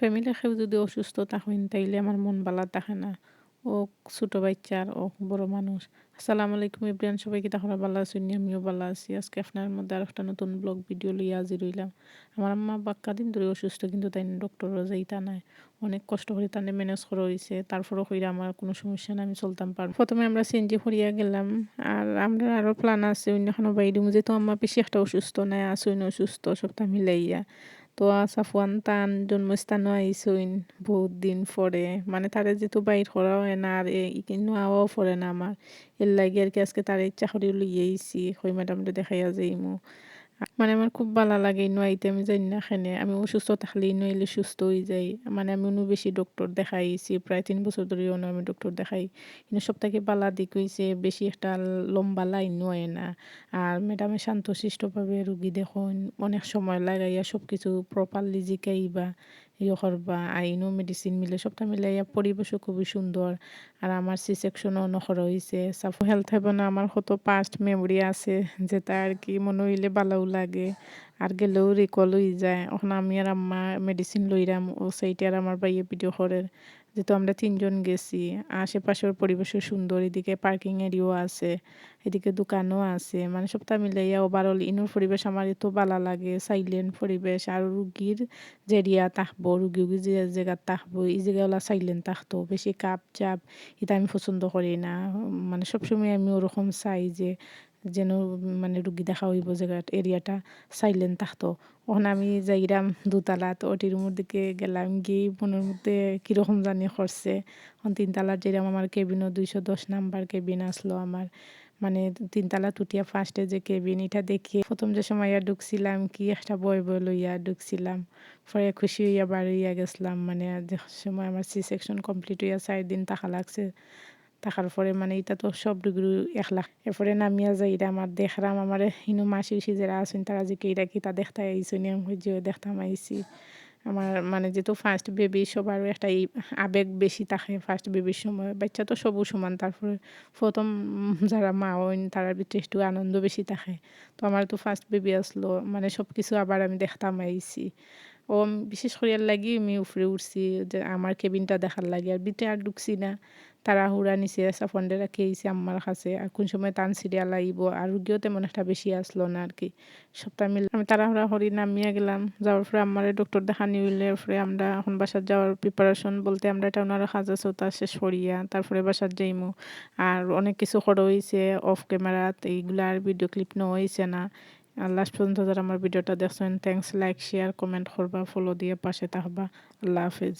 ফ্যামিলির কেউ যদি অসুস্থ থাকেন, তাইলে আমার মন বালা থাকে না। ও ছোট বাচ্চার ও বড় মানুষ। আসসালামু আলাইকুম ইব্রান সবাইকে তাহলে ভালো আছেন আমিও ভালো আছি। আজকে আপনার মধ্যে আর একটা নতুন ব্লগ ভিডিও লিয়ে হাজির রইলাম আমার আম্মা বাক্কা দিন ধরে অসুস্থ, কিন্তু তাই ডক্টরও যাইতা নাই। অনেক কষ্ট করে তাদের ম্যানেজ করা হয়েছে তারপরও হইলে আমার কোনো সমস্যা না আমি চলতাম পারব। প্রথমে আমরা সিএনজি ফরিয়া গেলাম। আর আমরা আরও প্ল্যান আছে অন্যখানে বাইরে যেহেতু আমার বেশি একটা অসুস্থ নাই আসইন অসুস্থ, সবটা মিলাইয়া। তো সাফওয়ান তান জন্মস্থানও আইসইন বহুত দিন পরে মানে তারে যেহেতু বাইর করা হয় না আর কিন্তু আওয়াও পড়ে না আমার এর লাগে আর কি আজকে তার ইচ্ছা করি লইয়েছি হই ম্যাডামটা দেখাইয়া যাইমু মানে আমার খুব ভালো লাগে নোয়াইতে, আমি জানি না খেনে আমি অসুস্থ থাকলে নোয়াইলে সুস্থ হয়ে যাই। মানে আমি অনু বেশি ডক্টর দেখাইছি, প্রায় তিন বছর ধরে অনু আমি ডক্টর দেখাই। কিন্তু সব থেকে বালা দিক হয়েছে বেশি একটা লম্বা লাইন নয় না। আর ম্যাডামে শান্তশিষ্টভাবে রুগী দেখুন, অনেক সময় লাগাইয়া সব কিছু প্রপারলি জিকাইবা ইয়ে করবা আইনও মেডিসিন মিলে সবটা মিলে মিলাইয়া পরিবেশও খুবই সুন্দর। আর আমার সি সেকশনও নখর হয়েছে সাফো হেলথ হেভেনে আমার কত পাস্ট মেমোরি আছে, যেটা আর কি মনে হইলে ভালোও লাগে। আর গেলেও রিকল হয়ে যায়। এখন আমি আর আম্মা মেডিসিন লইরাম, ও সেইটা আর আমার বাইয়ে ভিডিও করে, যেহেতু আমরা তিনজন গেছি। আশেপাশের পরিবেশও সুন্দর, এদিকে পার্কিং এরিয়াও আছে, এদিকে দোকানও আছে। মানে সবটা মিলাইয়া ওভারঅল ইনোর পরিবেশ আমার এত ভালো লাগে সাইলেন্ট পরিবেশ। আর রুগীর যে এরিয়া থাকব, রুগী যে জায়গা থাকব, এই জায়গাগুলো সাইলেন্ট থাকতো, বেশি কাপ চাপ এটা আমি পছন্দ করি না। মানে সবসময় আমি ওরকম চাই যে যেন মানে রুগী দেখা হইব জায়গা এরিয়াটা সাইলেন্ট থাকতো। ওখানে আমি যাইরাম দুতলা, তো ওটির দিকে গেলাম, গিয়ে মনের মধ্যে কীরকম জানি করছে। তিনতলার যেরাম আমার কেবিনও দুইশো দশ নাম্বার কেবিন আসলো আমার। মানে তিনতলা টুটিয়া ফার্স্টে যে কেবিন এটা দেখে প্রথম যে সময় ইয়া ঢুকছিলাম কি একটা বই বই লইয়া ঢুকছিলাম। পরে খুশি হইয়া বাড়ি গেছিলাম মানে যে সময় আমার সি সেকশন কমপ্লিট হইয়া চার দিন থাকা লাগছে। থাকার পরে মানে এটা তো সব ডিগ্রি এক লাখ এরপরে নামিয়া যাই, এটা আমার দেখলাম আমার ইনু মাসি উসি যারা আছেন, তারা যে কেইরা কি তা দেখতে আইসি নিয়ম যে দেখতাম আইসি আমার মানে যেহেতু ফার্স্ট বেবি সবারও একটা এই আবেগ বেশি থাকে ফার্স্ট বেবির সময়। বাচ্চা তো সবু সমান, তারপরে প্রথম যারা মা হইন তারার ভিতরে একটু আনন্দ বেশি থাকে। তো আমার তো ফার্স্ট বেবি আসলো মানে সব কিছু আবার আমি দেখতাম আইসি ও বিশেষ করে লাগি আমি উপরে উঠছি, যে আমার কেবিনটা দেখার লাগে, আর বিতে আর ঢুকছি না। তাড়াহুড়া নিচে সাফন্ডে রাখি আইসি আম্মার কাছে আর কোন সময় টান সিরিয়াল আইব আর রুগীও তেমন একটা বেশি আসলো না আর কি সপ্তাহ মিলে, আমি তাড়াহুড়া হরি নামিয়া গেলাম। যাওয়ার পরে আমার ডক্টর দেখানি হইলে পরে আমরা এখন বাসার যাওয়ার প্রিপারেশন বলতে আমরা এটা ওনারা খাজা চৌতা শেষ করিয়া, তারপরে বাসার যাইমু। আর অনেক কিছু করা হয়েছে অফ ক্যামেরাত এইগুলা আর ভিডিও ক্লিপ নেওয়া হয়েছে না। আর লাস্ট পর্যন্ত যারা আমার ভিডিওটা দেখছেন থ্যাংকস লাইক শেয়ার কমেন্ট করবা ফলো দিয়ে পাশে থাকবা। আল্লাহ হাফিজ।